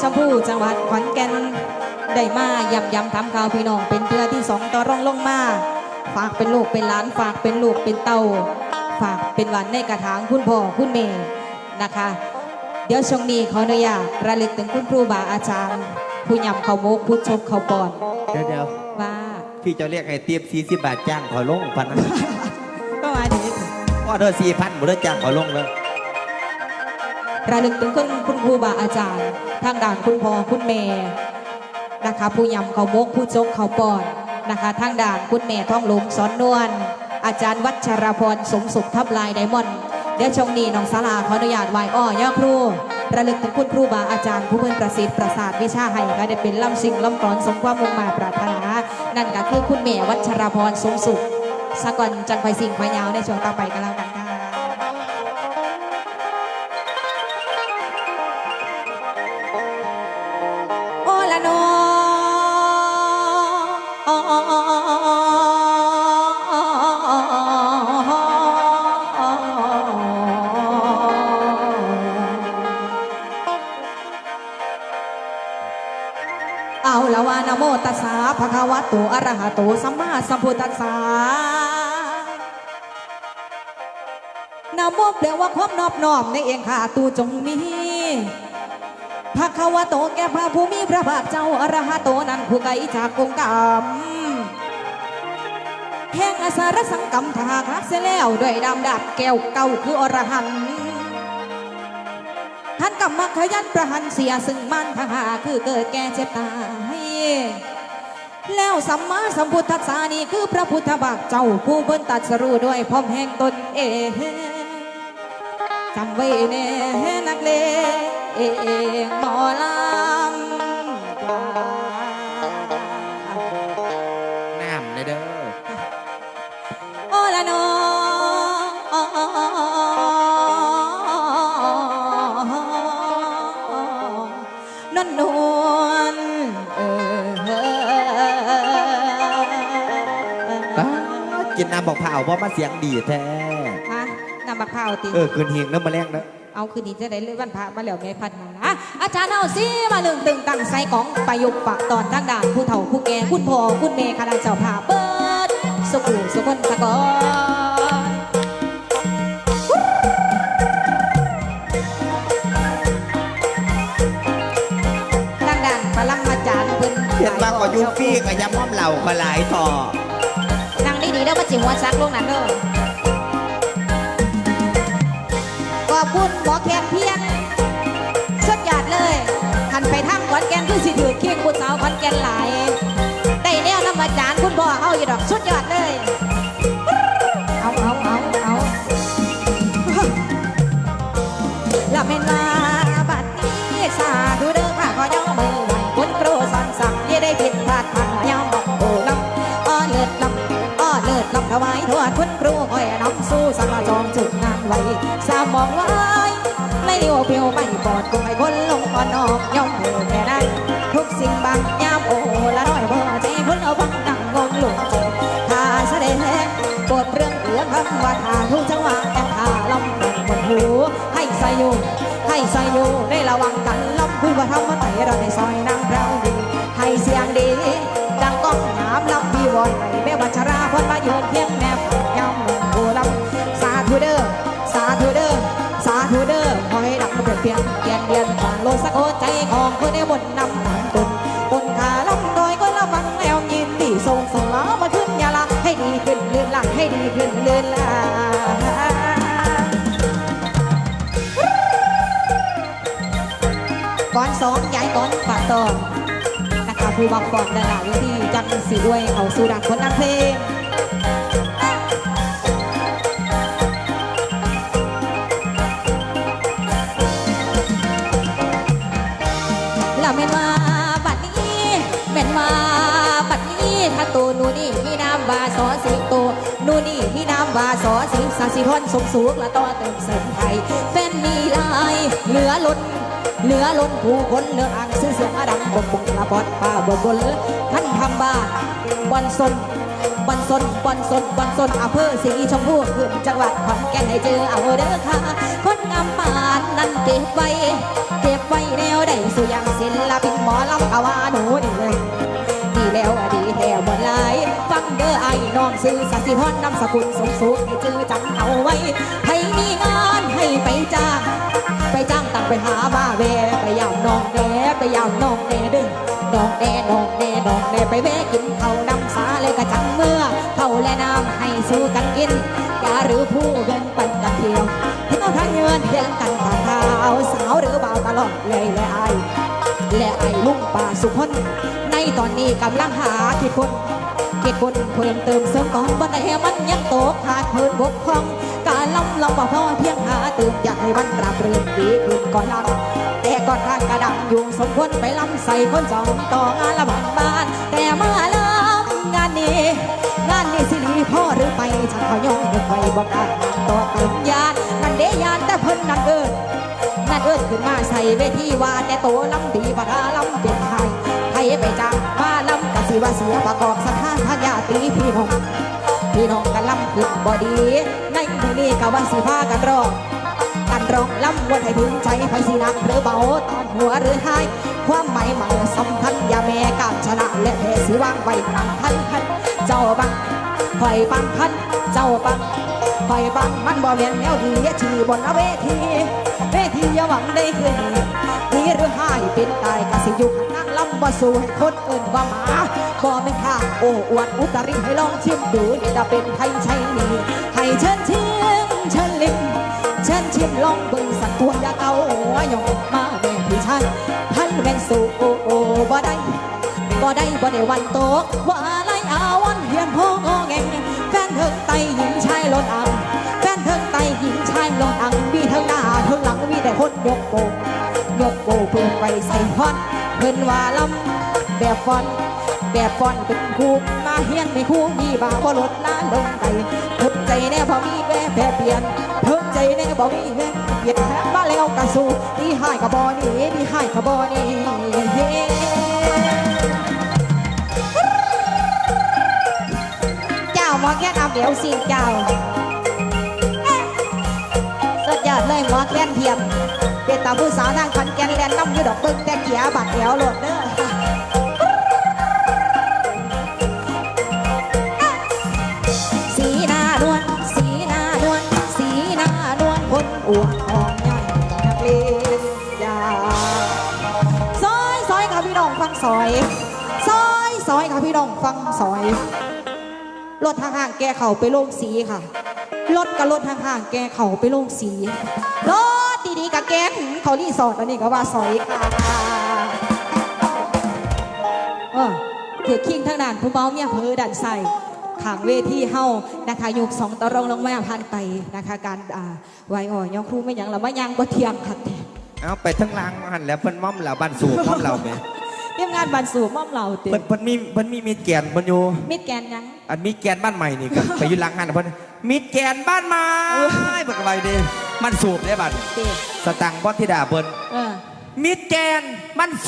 ชมพูจังหวัดขอนแก่นได้มายำยำทำข่าวพี่น้องเป็นเพื่อที่สองต่อรองลงมา ฝากเป็นลูกเป็นหลานฝากเป็นลูกเป็นเต้าฝากเป็นหวันในกระถางคุณพ่อคุณเมย์นะคะ เดี๋ยวช่วงนี้ขออนุญาตระลึกถึงคุณครูบาอาจารย์ ผู้ยำเขาโมกผู้ชมเขาปอนเดี๋ยวเดี๋ยวว่าพี่จะเรียกไอ้เตรียมสี่สิบบาทจ้างขอลงพันนะก็มาถึงว่าเธอสี่พันบุได้จ้างขอลงเลย ระลึกถึงคุณคุณครูบาอาจารย์ ทางด่านคุณพ่อคุณแม่นะคะ ผู้ยำเขาโมกผู้จกเขาปอนนะคะ ทางด่านคุณแม่ท่องหลงสอนนวลอาจารย์วัชรพรสมสุขทับลายไดมอนด์เดี๋ยวชงนี้น้องสาราขออนุญาตไหว้อ้อย่าครูระลึกถึงคุณครูบาอาจารย์ผู้เพื่อนประสิทธิ์ประสาทวิชาให้ก็ได้เป็นล่ำสิ่งล่ำกลอนสมความมุ่งหมายปรารถนา นั่นก็คือคุณแม่วัชรพรสมสุขสะก่อนจังไปสิ่งไปยาวในช่วงต่อไปกันแล้วกัน ภะคะวะโตอะระหะโตสัมมาสัมพุทธัสสะนะโมแปลว่าความนอบน้อมในเองค่ะตูจงมีพระขาวะโตแก่พระภูมิพระภาคเจ้าอรหะโตนั้นผู้ไกลจากกงกรรมแห่งอาสารสังกรรมทหากรักเสียแล้วด้วยดำดาบแก้วเก่าคืออรหันต์ท่านกำมักขยันประหันเสียซึ่งมันทหาคือเกิดแก่เจ็บตาย แล้วสัมมาสัมพุทธัสสานี่คือพระพุทธบาทเจ้าผู้เบิ้นตัดสรู้ด้วยพร้อมแห่งตนเองจำไว้แน่นักเลงหมอลำ นน้ำบอกเผาวเพราะมาเสียงดีแท้ฮะนำมะพร้าวติเออคืนเฮงน้ำมาแรงนะเอาคืนนี้จะได้เลยวันพระมาแล้วไม่พันมานะ อาจารย์เอาสิมาลึงตึงตั้งใส่ของประยุกต์ปะตอนทางด่านผู้เฒ่าผู้แก่คุณพ่อคุณแม่คณะเจ้าภาพเปิดสุขุสุคนตะกอนทางด่านพลังอาจารย์เพิ่นเห็นว่าก็อยูฟี่กับยำม่อมเหล่าก็หลายต่อนั่ง แล้วมาจิ๋วหัวซักลงนั้นเด้อขอบคุณหมอแคนเพียงสุดยอดเลยหันไปทางขอนแก่นคือสิถือเคียงผู้สาวขอนแก่นหลายได้แนวนำอาจารย์คุณพ่อเอาอยู่ดอกสุดยอดเลยเอาเอาเอาเอาละเมนลา วายทวดคุณครูคอยนำสู้สังจองจุดงานไว้สามมองไว้ไม่เลี้ยวเพียวไม่ปอดคงให้คนลงอ่อนออกย่อมเธอแค่นั้นทุกสิ่งบางยามโอ้ละน้อยเบอใจคนเอาบังนั่งงงหลงจถ้าแสดงบทเรื่องเรื่องคำว่าถ้าทุกจังหวะแอบท่าลำดังบนหูให้ใส่อยู่ให้ใส่อยู่ในระวังกันลำพูดว่าทำมาไต่เราในซอย ใจของคนในบนนำทางตนบนขาลำดอยก็ละฟังแนวยินดีส่งสลามาขึ้นยาละให้ดีขึ้นเลื่อนลังให้ดีขึ้นเลื่อนลังก่อนสองย้ายก่อนฝากตอนนะคะผู้บักก่อนดาราวิธีจังสีด้วยเขาสู่ดังคนนักเพลง นูนี่มีนามว่าสอสิงโตนูนี่มีนามว่าสอสิงสาสิทอนสมสูงและต่อเติมเสริมไทยแฟนมีลายเหลือล้นเหลือล้นผู้คนเลืออ่างซื้อเสียงอดังบกบุกละบอดป้าบนบนท่านทำบาบอนสนบอนสนบอนสนบอนสนอำเภอสีชมพูขึ้นจังหวัดขอนแก่นให้เจอเอาเด้อค่ะคนงามปานนั้นเก็บไว้เก็บไว้แนวใดสู่ยังศิลปินหมอลำกะว่าหนูนี่เลยดีแล้วดีแถวหมดล เด้อไอ้น้องซื้อสัสิพรนำสกุลสมสุขให้จื้อจำเอาไว้ ให้มีงานให้ไปจ้าง ไปจ้างตังไปหาบ้าแวไปยามน้องแดไปยามน้องแดด้อน้องแดน้องแดน้องแดไปแวะกินเขาวนำสาเลยกระจังเมื่อเขาและน้ำให้สู้กันกินยาหรือผู้เดินปันกันเที่ยวเที่ยวทางเงินเที่ยวกันผ่านเท้าสาวหรือเบาวตลอดเลยและไอและไอลุงป่าสุพนในตอนนี้กำลังหาคิดคน คิดคนเพิ่มเติมเสริมกองบันไดมันยังตขาดเพิ่นบกพร่องการลำลำว่าพอเพียงหาเติมอยากให้มันรับเรื่นดีขึ้นก่อนลำแต่ก่อนข้างกระดังยุงสมควรไปลำใส่คนสองต่องานละบ้านบ้าน แต่มาลำงานนี้งานนี้สิดีพ่อหรือไปฉันขอยอมยกไว้บอกได้ต่อเติมยานนั่นเดยานแต่เพิ่นนั่นเอินนั่นเอิ้นขึ้นมาใส่เวทีว่าแต่โตลำดีปะดาลำเป็นไทยไทยไปจ้างมาลำกะสิ ว่าเสียประกอบสถานพญาตีพี่น้องพี่น้องกันลำขึ้นบอดีในมือนี้กะว่าสิพากันรองกันร้องลำวนให้ถึงใจไฟสีนักหรือเบาตอนหัวหรือท้ายความหมายมันสำคัญอย่าแม่การชนะและแพ้สีวางไว้ทันพันพันเจ้าบังคอยบังพันเจ้าบัง คอยบังมันบ่เวียนแนวดีชื่อบนเวทีเวทีอย่าหวังได้คืนนี้ดีหรือหายเป็นตายกสิอยุคนั่งลำบ่สู้ให้คนอื่นว่าหมาบ่ไม่นข้าโอ้อวดอุตริให้ลองชิมดูนี่จะเป็นไทยใช่นี่ให้เชิญชิมเชิญลิมเชิญชิมลองเบิ่งสักตัวอย่าเกาหัวหยองมาแม่พี่ชันท่านแม่นสู้โอ้โอ้บ่ได้บ่ได้บ่ได้วันโตว่าอะไรอาวันเฮียนพงอแงงแฟน เถิงไตหญิงชายล้นอังแฟนเถิงไตหญิงชายล้นอังมีเทั้งหน้าเทั้งหลังมีแต่คนยกโปกยกโปกเพื่อไปใส่พอนเพิ่นว่าลำแบบฟอนแบบฟอนเป็นครูมาเฮียนไม่ครูมีบาบ่ลดล้าลงไตเพิ่มใจแน่พอมีแว่แปรเปลี่ยนเพิ่มใจแน่บ่มีแว่เปลี่ยนแพ้มาแล้วกะสู้ดีหายกะบ่หนี่ดีหายกะบ่หนี่ แค้นเอาเดี๋ยวสิเจ้า สุดยอดเลยหมอแค้นเทียม เป็นตาผู้สาวทางขอนแก่นแลนน้ำอยู่ดอกเบิ้งแต่เกียบัดเดียวหลดเด้อสีหน้านวลสีหน้านวลสีหน้านวลคนอ้วนอ่อนใหญ่นักเลงยาซอยซอยค่ะพี่น้องฟังซอยซอยซอยค่ะพี่น้องฟังซอย รถทางห่างๆแกเขาไปลงสีค่ะ รถกับรถทางห่างๆแกเขาไปลงสีรถดีๆกับแกหืมเขารีสอร์ทอันนี้ก็ว่าซอยค่ะเออเถือคิงทางด่านผู้เมาเมียเพอดันใส่ขางเวทีเฮานะคะยุกสองตะรองลงมาพันไปนะคะ การอ่าไวอ่อยยองครูไม่ยังละมายังบ่เทียงค่ะเอาไปทั้งลางหันแล้วเพิ่นม่อมเหล่าบ้านสูบม่อมเหล่าไหม เตรียมงานบันสูบม่อมเหล่าเต็เพิ่นเพิ่นมีเพิ่นมีมีดแกนเพิ่นอยู่มิดแกนยัง อันมีแกนบ้านใหม่นี่ก็ ไปอยืนหลังหันเพิ่นมีแกนบ้านใหม่เพิ่นก็ไปดิมันสูบได้บัดเต็สตังค์บ่ธิดาเพิ่นเออ มีแกนมันสู